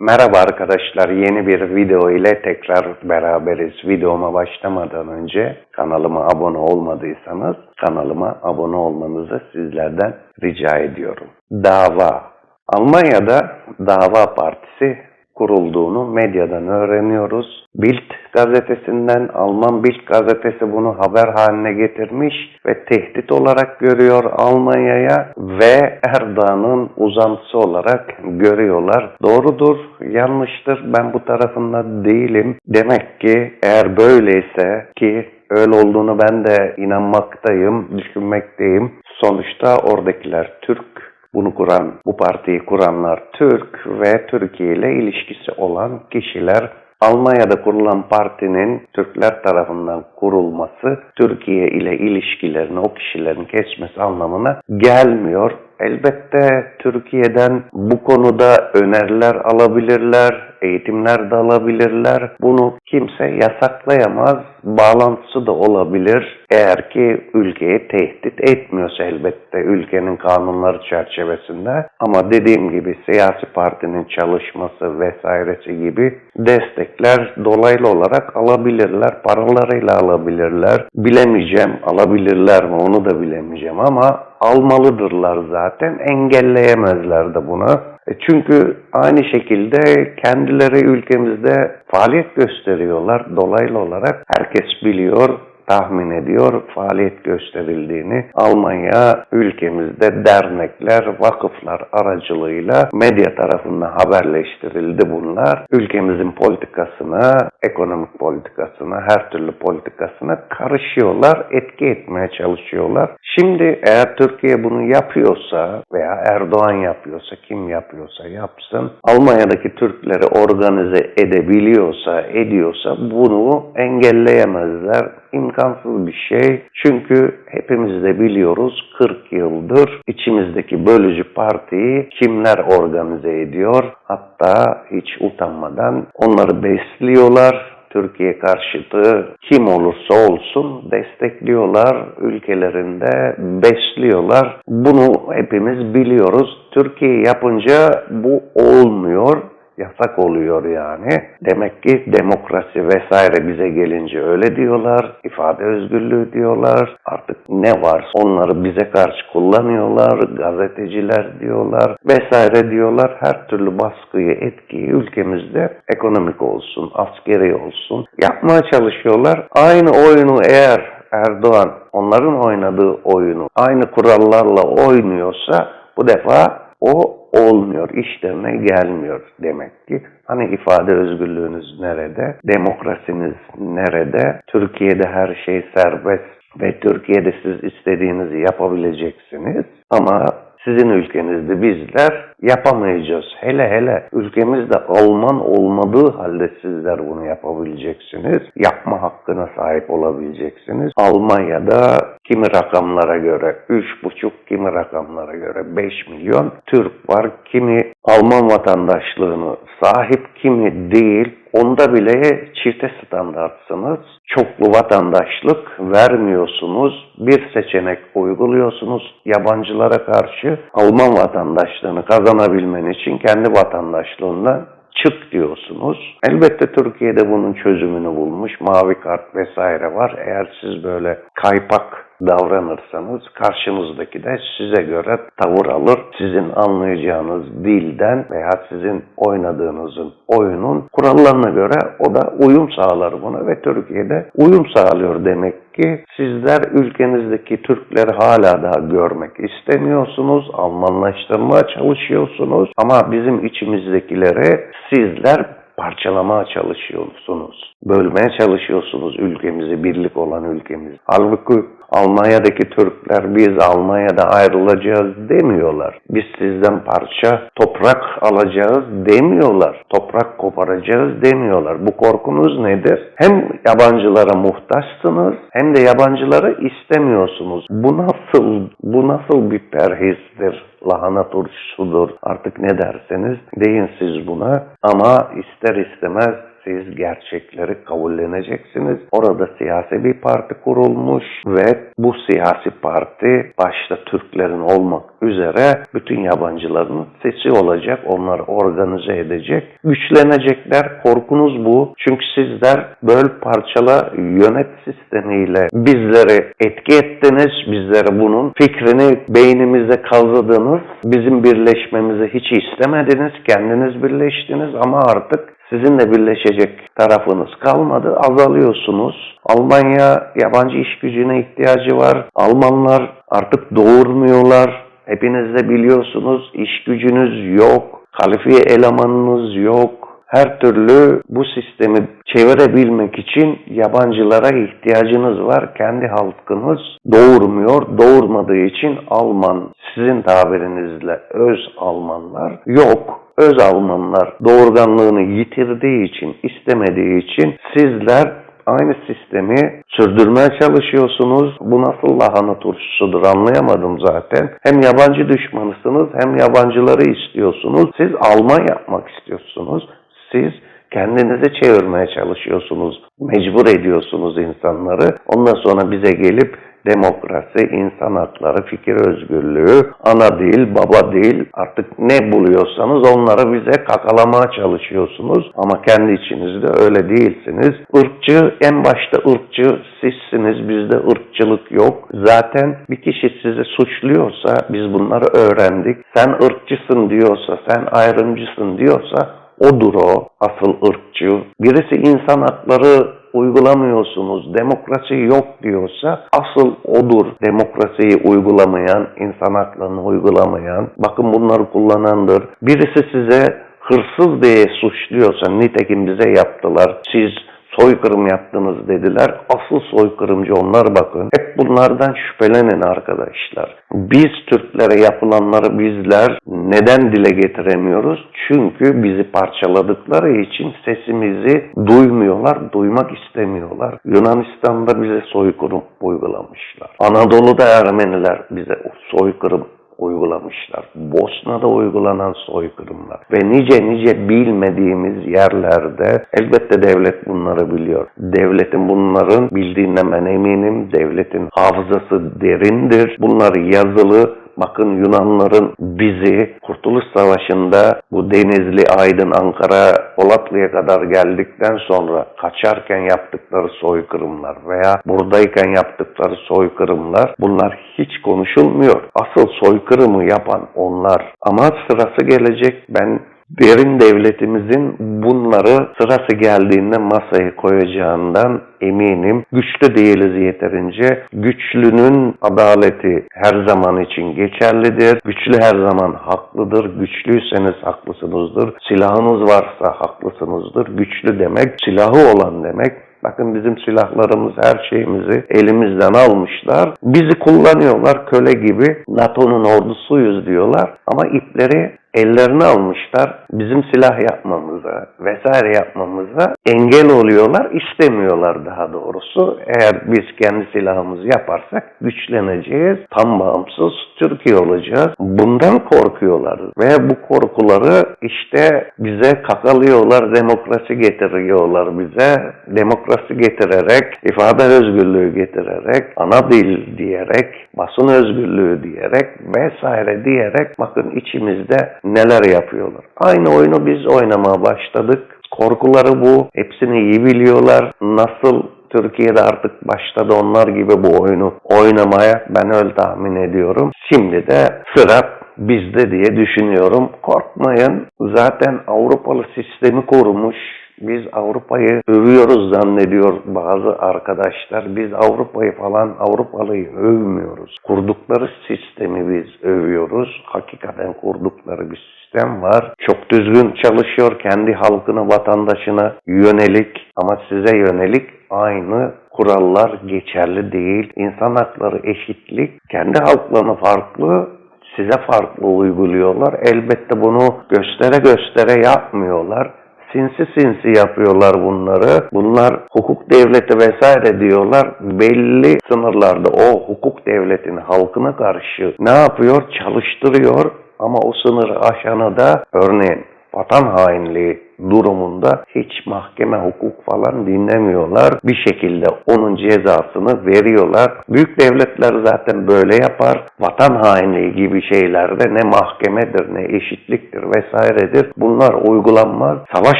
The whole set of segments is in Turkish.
Merhaba arkadaşlar, yeni bir video ile tekrar beraberiz. Videoma başlamadan önce kanalıma abone olmadıysanız kanalıma abone olmanızı sizlerden rica ediyorum. Dava. Almanya'da Dava Partisi kurulduğunu medyadan öğreniyoruz. Bild gazetesinden Alman Bild gazetesi bunu haber haline getirmiş ve tehdit olarak görüyor Almanya'ya ve Erdoğan'ın uzantısı olarak görüyorlar. Doğrudur, yanlıştır. Ben bu tarafında değilim. Demek ki eğer böyleyse ki öyle olduğunu ben de inanmaktayım, düşünmekteyim. Sonuçta oradakiler Türk, bunu kuran, bu partiyi kuranlar Türk ve Türkiye ile ilişkisi olan kişiler. Almanya'da kurulan partinin Türkler tarafından kurulması Türkiye ile ilişkilerini o kişilerin kesmesi anlamına gelmiyor. Elbette Türkiye'den bu konuda öneriler alabilirler, eğitimler de alabilirler. Bunu kimse yasaklayamaz. Bağlantısı da olabilir. Eğer ki ülkeyi tehdit etmiyorsa elbette ülkenin kanunları çerçevesinde. Ama dediğim gibi siyasi partinin çalışması vesairesi gibi destekler dolaylı olarak alabilirler. Paralarıyla alabilirler. Bilemeyeceğim alabilirler mi onu da bilemeyeceğim ama almalıdırlar zaten. Engelleyemezler de bunu. E Çünkü aynı şekilde kendileri ülkemizde faaliyet gösteriyorlar. Dolaylı olarak herkes biliyor, tahmin ediyor faaliyet gösterildiğini. Almanya ülkemizde dernekler, vakıflar aracılığıyla medya tarafından haberleştirildi bunlar. Ülkemizin politikasına, ekonomik politikasına, her türlü politikasına karışıyorlar, etki etmeye çalışıyorlar. Şimdi eğer Türkiye bunu yapıyorsa veya Erdoğan yapıyorsa, kim yapıyorsa yapsın, Almanya'daki Türkleri organize edebiliyorsa, ediyorsa bunu engelleyemezler imkansız bir şey. Çünkü hepimiz de biliyoruz 40 yıldır içimizdeki bölücü partiyi kimler organize ediyor? Hatta hiç utanmadan onları besliyorlar. Türkiye karşıtı kim olursa olsun destekliyorlar, ülkelerinde besliyorlar. Bunu hepimiz biliyoruz. Türkiye yapınca bu olmuyor yasak oluyor yani. Demek ki demokrasi vesaire bize gelince öyle diyorlar. İfade özgürlüğü diyorlar. Artık ne var onları bize karşı kullanıyorlar. Gazeteciler diyorlar vesaire diyorlar. Her türlü baskıyı, etkiyi ülkemizde ekonomik olsun, askeri olsun yapmaya çalışıyorlar. Aynı oyunu eğer Erdoğan onların oynadığı oyunu aynı kurallarla oynuyorsa bu defa o olmuyor, işlerine gelmiyor demek ki. Hani ifade özgürlüğünüz nerede? Demokrasiniz nerede? Türkiye'de her şey serbest ve Türkiye'de siz istediğinizi yapabileceksiniz. Ama sizin ülkenizde bizler yapamayacağız. Hele hele ülkemizde Alman olmadığı halde sizler bunu yapabileceksiniz. Yapma hakkına sahip olabileceksiniz. Almanya'da kimi rakamlara göre 3,5 kimi rakamlara göre 5 milyon Türk var. Kimi Alman vatandaşlığını sahip kimi değil. Onda bile çifte standartsınız. Çoklu vatandaşlık vermiyorsunuz. Bir seçenek uyguluyorsunuz. Yabancılara karşı Alman vatandaşlığını kazanabilmen için kendi vatandaşlığından çık diyorsunuz. Elbette Türkiye'de bunun çözümünü bulmuş. Mavi kart vesaire var. Eğer siz böyle kaypak davranırsanız karşınızdaki de size göre tavır alır. Sizin anlayacağınız dilden veya sizin oynadığınızın oyunun kurallarına göre o da uyum sağlar buna ve Türkiye'de uyum sağlıyor demek ki sizler ülkenizdeki Türkleri hala daha görmek istemiyorsunuz, Almanlaştırmaya çalışıyorsunuz ama bizim içimizdekileri sizler parçalamaya çalışıyorsunuz. Bölmeye çalışıyorsunuz ülkemizi, birlik olan ülkemizi. Halbuki Almanya'daki Türkler biz Almanya'da ayrılacağız demiyorlar. Biz sizden parça toprak alacağız demiyorlar. Toprak koparacağız demiyorlar. Bu korkunuz nedir? Hem yabancılara muhtaçsınız hem de yabancıları istemiyorsunuz. Bu nasıl bu nasıl bir perhizdir? Lahana turşusudur. Artık ne derseniz deyin siz buna ama ister istemez siz gerçekleri kabulleneceksiniz. Orada siyasi bir parti kurulmuş ve bu siyasi parti başta Türklerin olmak üzere bütün yabancıların sesi olacak. Onları organize edecek. Güçlenecekler. Korkunuz bu. Çünkü sizler böl parçala yönet sistemiyle bizleri etki ettiniz. Bizlere bunun fikrini beynimizde kazıdınız. Bizim birleşmemizi hiç istemediniz. Kendiniz birleştiniz ama artık Sizinle birleşecek tarafınız kalmadı. Azalıyorsunuz. Almanya yabancı iş gücüne ihtiyacı var. Almanlar artık doğurmuyorlar. Hepiniz de biliyorsunuz iş gücünüz yok. Kalifiye elemanınız yok. Her türlü bu sistemi çevirebilmek için yabancılara ihtiyacınız var. Kendi halkınız doğurmuyor. Doğurmadığı için Alman, sizin tabirinizle öz Almanlar yok öz Almanlar doğurganlığını yitirdiği için, istemediği için sizler aynı sistemi sürdürmeye çalışıyorsunuz. Bu nasıl lahana turşusudur anlayamadım zaten. Hem yabancı düşmanısınız hem yabancıları istiyorsunuz. Siz Alman yapmak istiyorsunuz. Siz kendinizi çevirmeye çalışıyorsunuz. Mecbur ediyorsunuz insanları. Ondan sonra bize gelip demokrasi, insan hakları, fikir özgürlüğü, ana dil, baba dil artık ne buluyorsanız onları bize kakalamaya çalışıyorsunuz. Ama kendi içinizde öyle değilsiniz. Irkçı, en başta ırkçı sizsiniz. Bizde ırkçılık yok. Zaten bir kişi sizi suçluyorsa biz bunları öğrendik. Sen ırkçısın diyorsa, sen ayrımcısın diyorsa odur o asıl ırkçı. Birisi insan hakları uygulamıyorsunuz, demokrasi yok diyorsa asıl odur demokrasiyi uygulamayan, insan haklarını uygulamayan, bakın bunları kullanandır. Birisi size hırsız diye suçluyorsa, nitekim bize yaptılar, siz soykırım yaptınız dediler. Asıl soykırımcı onlar bakın. Hep bunlardan şüphelenin arkadaşlar. Biz Türklere yapılanları bizler neden dile getiremiyoruz? Çünkü bizi parçaladıkları için sesimizi duymuyorlar, duymak istemiyorlar. Yunanistan'da bize soykırım uygulamışlar. Anadolu'da Ermeniler bize soykırım uygulamışlar. Bosna'da uygulanan soykırımlar ve nice nice bilmediğimiz yerlerde elbette devlet bunları biliyor. Devletin bunların bildiğinden ben eminim. Devletin hafızası derindir. Bunlar yazılı Bakın Yunanların bizi Kurtuluş Savaşı'nda bu Denizli, Aydın, Ankara, Polatlı'ya kadar geldikten sonra kaçarken yaptıkları soykırımlar veya buradayken yaptıkları soykırımlar bunlar hiç konuşulmuyor. Asıl soykırımı yapan onlar. Ama sırası gelecek ben derin devletimizin bunları sırası geldiğinde masaya koyacağından eminim. Güçlü değiliz yeterince. Güçlünün adaleti her zaman için geçerlidir. Güçlü her zaman haklıdır. Güçlüyseniz haklısınızdır. Silahınız varsa haklısınızdır. Güçlü demek silahı olan demek. Bakın bizim silahlarımız, her şeyimizi elimizden almışlar. Bizi kullanıyorlar köle gibi. NATO'nun ordusuyuz diyorlar. Ama ipleri ellerine almışlar. Bizim silah yapmamıza vesaire yapmamıza engel oluyorlar. istemiyorlar daha doğrusu. Eğer biz kendi silahımızı yaparsak güçleneceğiz. Tam bağımsız Türkiye olacağız. Bundan korkuyorlar. Ve bu korkuları işte bize kakalıyorlar. Demokrasi getiriyorlar bize. Demokrasi getirerek, ifade özgürlüğü getirerek, ana dil diyerek, basın özgürlüğü diyerek vesaire diyerek bakın içimizde neler yapıyorlar. Aynı oyunu biz oynamaya başladık. Korkuları bu. Hepsini iyi biliyorlar. Nasıl Türkiye'de artık başladı onlar gibi bu oyunu oynamaya ben öyle tahmin ediyorum. Şimdi de sıra bizde diye düşünüyorum. Korkmayın. Zaten Avrupalı sistemi korumuş biz Avrupa'yı övüyoruz zannediyor bazı arkadaşlar. Biz Avrupa'yı falan Avrupalı'yı övmüyoruz. Kurdukları sistemi biz övüyoruz. Hakikaten kurdukları bir sistem var. Çok düzgün çalışıyor kendi halkına, vatandaşına yönelik ama size yönelik aynı kurallar geçerli değil. İnsan hakları eşitlik kendi halklarına farklı size farklı uyguluyorlar. Elbette bunu göstere göstere yapmıyorlar sinsi sinsi yapıyorlar bunları. Bunlar hukuk devleti vesaire diyorlar. Belli sınırlarda o hukuk devletinin halkına karşı ne yapıyor? Çalıştırıyor ama o sınırı aşanı da örneğin vatan hainliği durumunda hiç mahkeme hukuk falan dinlemiyorlar. Bir şekilde onun cezasını veriyorlar. Büyük devletler zaten böyle yapar. Vatan hainliği gibi şeylerde ne mahkemedir ne eşitliktir vesairedir. Bunlar uygulanmaz. Savaş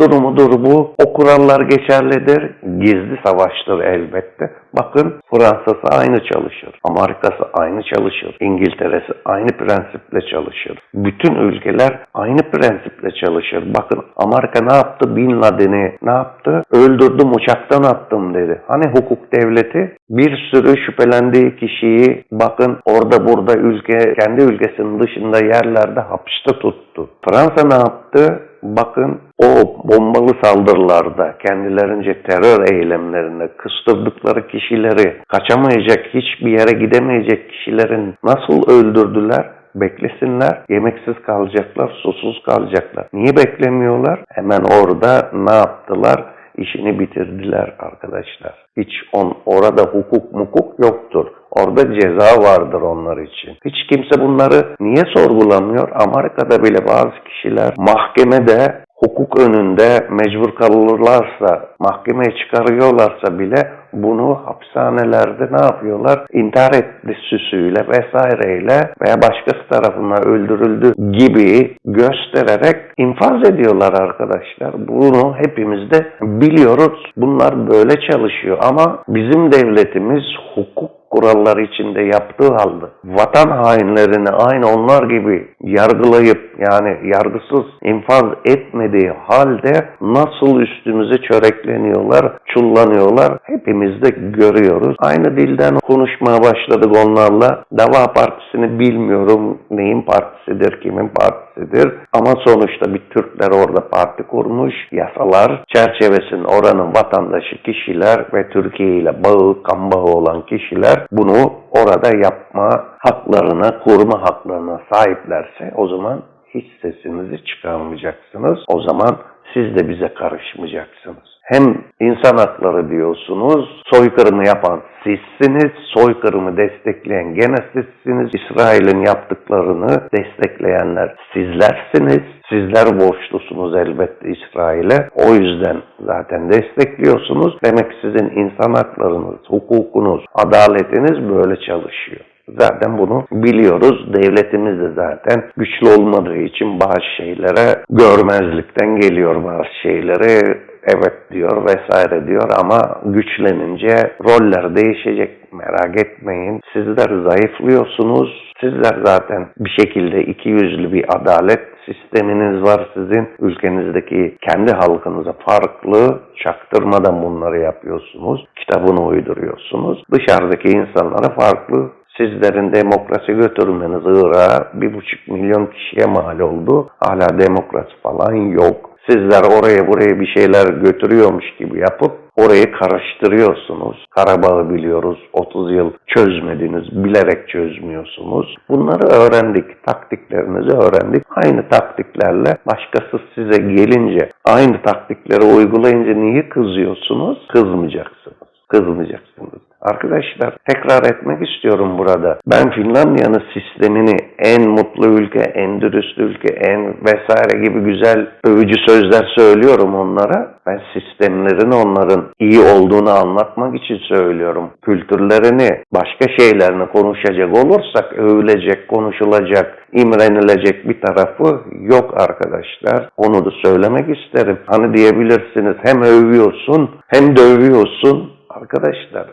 durumudur bu. O kurallar geçerlidir. Gizli savaştır elbette. Bakın Fransa'sı aynı çalışır. Amerika'sı aynı çalışır. İngiltere'si aynı prensiple çalışır. Bütün ülkeler aynı prensiple çalışır. Bakın Amerika ne yaptı? Bin Laden'i ne yaptı? Öldürdüm uçaktan attım dedi. Hani hukuk devleti? Bir sürü şüphelendiği kişiyi bakın orada burada ülke kendi ülkesinin dışında yerlerde hapiste tuttu. Fransa ne yaptı? Bakın o bombalı saldırılarda kendilerince terör eylemlerinde kıstırdıkları kişileri kaçamayacak hiçbir yere gidemeyecek kişilerin nasıl öldürdüler? Beklesinler, yemeksiz kalacaklar, susuz kalacaklar. Niye beklemiyorlar? Hemen orada ne yaptılar? İşini bitirdiler arkadaşlar. Hiç on, orada hukuk mukuk yoktur. Orada ceza vardır onlar için. Hiç kimse bunları niye sorgulamıyor? Amerika'da bile bazı kişiler mahkemede hukuk önünde mecbur kalırlarsa, mahkemeye çıkarıyorlarsa bile bunu hapishanelerde ne yapıyorlar? İntihar etti süsüyle vesaireyle veya başkası tarafından öldürüldü gibi göstererek infaz ediyorlar arkadaşlar. Bunu hepimiz de biliyoruz. Bunlar böyle çalışıyor ama bizim devletimiz hukuk kuralları içinde yaptığı halde vatan hainlerini aynı onlar gibi yargılayıp yani yargısız infaz etmediği halde nasıl üstümüze çörekleniyorlar, çullanıyorlar hepimiz de görüyoruz. Aynı dilden konuşmaya başladık onlarla. Dava Partisi'ni bilmiyorum neyin partisidir, kimin partisidir ama sonuçta bir Türkler orada parti kurmuş. Yasalar çerçevesinde oranın vatandaşı kişiler ve Türkiye ile bağı, kan bağı olan kişiler bunu orada yapma haklarına, koruma haklarına sahiplerse o zaman hiç sesinizi çıkarmayacaksınız. O zaman siz de bize karışmayacaksınız. Hem insan hakları diyorsunuz, soykırımı yapan sizsiniz, soykırımı destekleyen gene sizsiniz, İsrail'in yaptıklarını destekleyenler sizlersiniz. Sizler borçlusunuz elbette İsrail'e. O yüzden zaten destekliyorsunuz. Demek sizin insan haklarınız, hukukunuz, adaletiniz böyle çalışıyor. Zaten bunu biliyoruz. Devletimiz de zaten güçlü olmadığı için bazı şeylere görmezlikten geliyor bazı şeyleri evet diyor vesaire diyor ama güçlenince roller değişecek merak etmeyin. Sizler zayıflıyorsunuz. Sizler zaten bir şekilde iki yüzlü bir adalet sisteminiz var sizin. Ülkenizdeki kendi halkınıza farklı çaktırmadan bunları yapıyorsunuz. Kitabını uyduruyorsunuz. Dışarıdaki insanlara farklı Sizlerin demokrasi götürmeniz Irak'a bir buçuk milyon kişiye mal oldu. Hala demokrasi falan yok. Sizler oraya buraya bir şeyler götürüyormuş gibi yapıp orayı karıştırıyorsunuz. Karabağ'ı biliyoruz. 30 yıl çözmediniz. Bilerek çözmüyorsunuz. Bunları öğrendik. Taktiklerinizi öğrendik. Aynı taktiklerle başkası size gelince aynı taktikleri uygulayınca niye kızıyorsunuz? Kızmayacaksınız. Kızmayacaksınız. Arkadaşlar tekrar etmek istiyorum burada. Ben Finlandiya'nın sistemini en mutlu ülke, en dürüst ülke, en vesaire gibi güzel övücü sözler söylüyorum onlara. Ben sistemlerini onların iyi olduğunu anlatmak için söylüyorum. Kültürlerini, başka şeylerini konuşacak olursak övülecek, konuşulacak, imrenilecek bir tarafı yok arkadaşlar. Onu da söylemek isterim. Hani diyebilirsiniz hem övüyorsun hem dövüyorsun. Arkadaşlar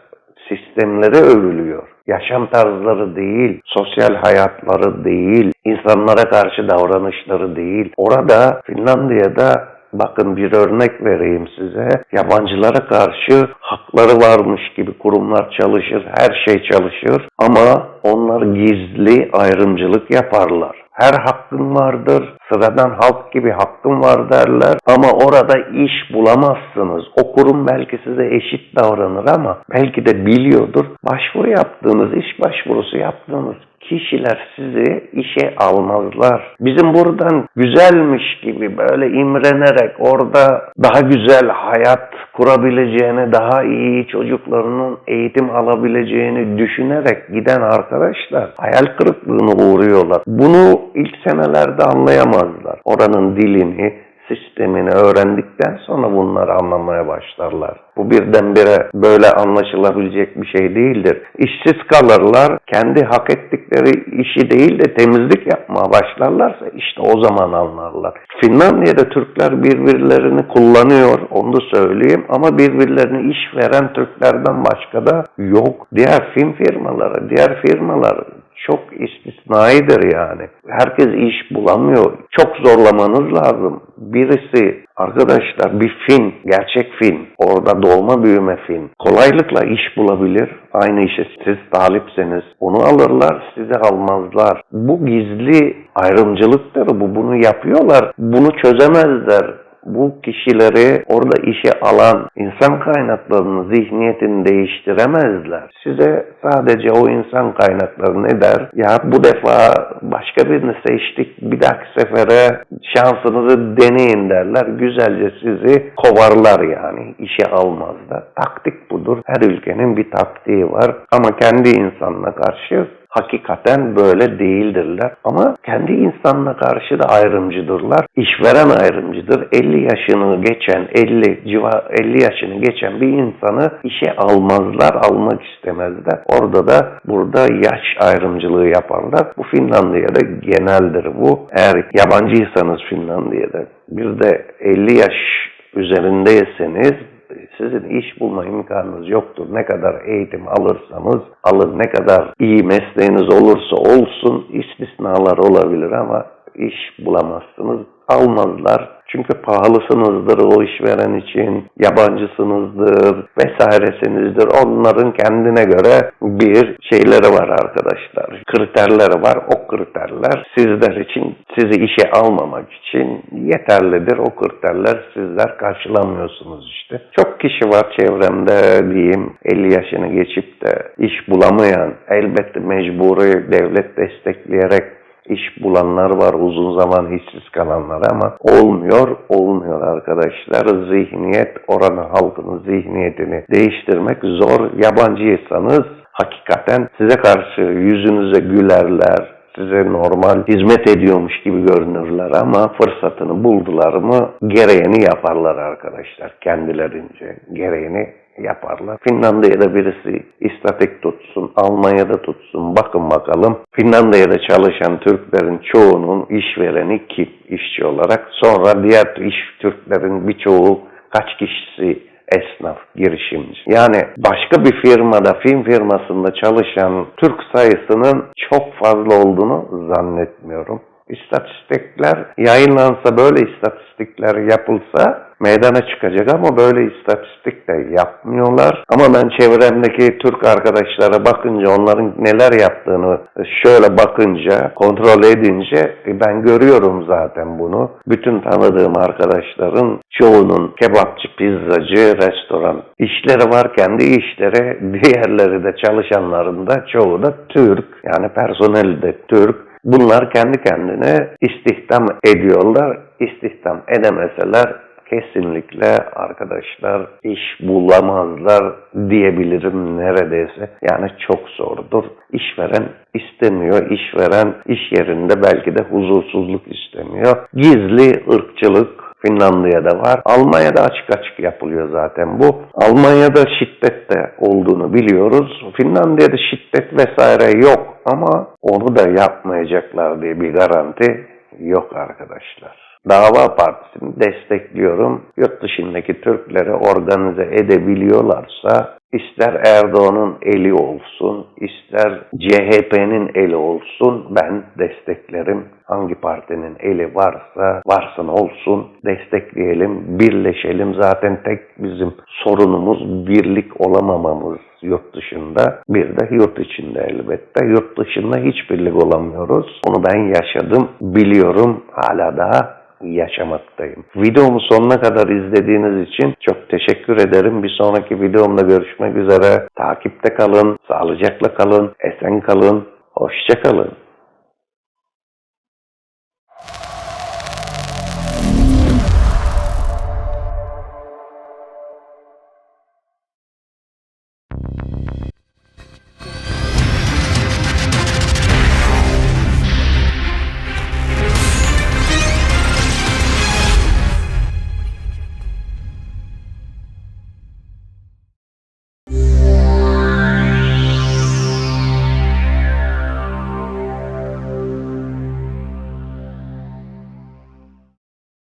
sistemleri övülüyor. Yaşam tarzları değil, sosyal hayatları değil, insanlara karşı davranışları değil. Orada Finlandiya'da bakın bir örnek vereyim size. Yabancılara karşı hakları varmış gibi kurumlar çalışır, her şey çalışır ama onlar gizli ayrımcılık yaparlar. Her hakkın vardır, sıradan halk gibi hakkın var derler ama orada iş bulamazsınız. O kurum belki size eşit davranır ama belki de biliyordur. Başvuru yaptığınız, iş başvurusu yaptığınız kişiler sizi işe almazlar. Bizim buradan güzelmiş gibi böyle imrenerek orada daha güzel hayat kurabileceğini, daha iyi çocuklarının eğitim alabileceğini düşünerek giden arkadaşlar hayal kırıklığına uğruyorlar. Bunu ilk senelerde anlayamazlar. Oranın dilini, sistemini öğrendikten sonra bunları anlamaya başlarlar. Bu birdenbire böyle anlaşılabilecek bir şey değildir. İşsiz kalırlar, kendi hak ettikleri işi değil de temizlik yapmaya başlarlarsa işte o zaman anlarlar. Finlandiya'da Türkler birbirlerini kullanıyor, onu da söyleyeyim ama birbirlerine iş veren Türklerden başka da yok. Diğer film firmaları, diğer firmalar çok istisnaidir yani. Herkes iş bulamıyor. Çok zorlamanız lazım. Birisi arkadaşlar bir film, gerçek film, orada doğma büyüme film. Kolaylıkla iş bulabilir. Aynı işe siz talipseniz onu alırlar, sizi almazlar. Bu gizli ayrımcılıktır. Bu bunu yapıyorlar. Bunu çözemezler bu kişileri orada işe alan insan kaynaklarının zihniyetini değiştiremezler. Size sadece o insan kaynakları ne der? Ya bu defa başka birini seçtik bir dahaki sefere şansınızı deneyin derler. Güzelce sizi kovarlar yani. işe almazlar. Taktik budur. Her ülkenin bir taktiği var. Ama kendi insanına karşı hakikaten böyle değildirler. Ama kendi insanına karşı da ayrımcıdırlar. İşveren ayrımcıdır. 50 yaşını geçen, 50 civa 50 yaşını geçen bir insanı işe almazlar, almak istemezler. Orada da burada yaş ayrımcılığı yaparlar. Bu Finlandiya'da geneldir bu. Eğer yabancıysanız Finlandiya'da bir de 50 yaş üzerindeyseniz sizin iş bulma imkanınız yoktur. Ne kadar eğitim alırsanız alın, ne kadar iyi mesleğiniz olursa olsun istisnalar olabilir ama iş bulamazsınız. Almazlar. Çünkü pahalısınızdır o işveren için, yabancısınızdır vesairesinizdir. Onların kendine göre bir şeyleri var arkadaşlar. Kriterleri var. O kriterler sizler için, sizi işe almamak için yeterlidir. O kriterler sizler karşılamıyorsunuz işte. Çok kişi var çevremde diyeyim 50 yaşını geçip de iş bulamayan, elbette mecburi devlet destekleyerek iş bulanlar var, uzun zaman işsiz kalanlar ama olmuyor, olmuyor arkadaşlar. Zihniyet, oranın halkının zihniyetini değiştirmek zor. Yabancıysanız hakikaten size karşı yüzünüze gülerler, size normal hizmet ediyormuş gibi görünürler ama fırsatını buldular mı gereğini yaparlar arkadaşlar kendilerince. Gereğini yaparlar. Finlandiya'da birisi istatik tutsun, Almanya'da tutsun. Bakın bakalım Finlandiya'da çalışan Türklerin çoğunun işvereni kim işçi olarak? Sonra diğer iş Türklerin birçoğu kaç kişisi esnaf, girişimci. Yani başka bir firmada, film firmasında çalışan Türk sayısının çok fazla olduğunu zannetmiyorum. İstatistikler yayınlansa böyle istatistikler yapılsa meydana çıkacak ama böyle istatistik de yapmıyorlar. Ama ben çevremdeki Türk arkadaşlara bakınca onların neler yaptığını şöyle bakınca, kontrol edince e, ben görüyorum zaten bunu. Bütün tanıdığım arkadaşların çoğunun kebapçı, pizzacı, restoran işleri var. Kendi işleri, diğerleri de çalışanların da çoğu da Türk. Yani personel de Türk. Bunlar kendi kendine istihdam ediyorlar. İstihdam edemeseler kesinlikle arkadaşlar iş bulamazlar diyebilirim neredeyse. Yani çok zordur. İşveren istemiyor. İşveren iş yerinde belki de huzursuzluk istemiyor. Gizli ırkçılık Finlandiya'da var. Almanya'da açık açık yapılıyor zaten bu. Almanya'da şiddet de olduğunu biliyoruz. Finlandiya'da şiddet vesaire yok ama onu da yapmayacaklar diye bir garanti yok arkadaşlar. Dava Partisi'ni destekliyorum. Yurt dışındaki Türkleri organize edebiliyorlarsa ister Erdoğan'ın eli olsun, ister CHP'nin eli olsun ben desteklerim. Hangi partinin eli varsa varsın olsun destekleyelim, birleşelim. Zaten tek bizim sorunumuz birlik olamamamız yurt dışında. Bir de yurt içinde elbette. Yurt dışında hiç birlik olamıyoruz. Onu ben yaşadım, biliyorum. Hala daha yaşamaktayım. Videomu sonuna kadar izlediğiniz için çok teşekkür ederim. Bir sonraki videomda görüşmek üzere. Takipte kalın, sağlıcakla kalın, esen kalın, hoşça kalın.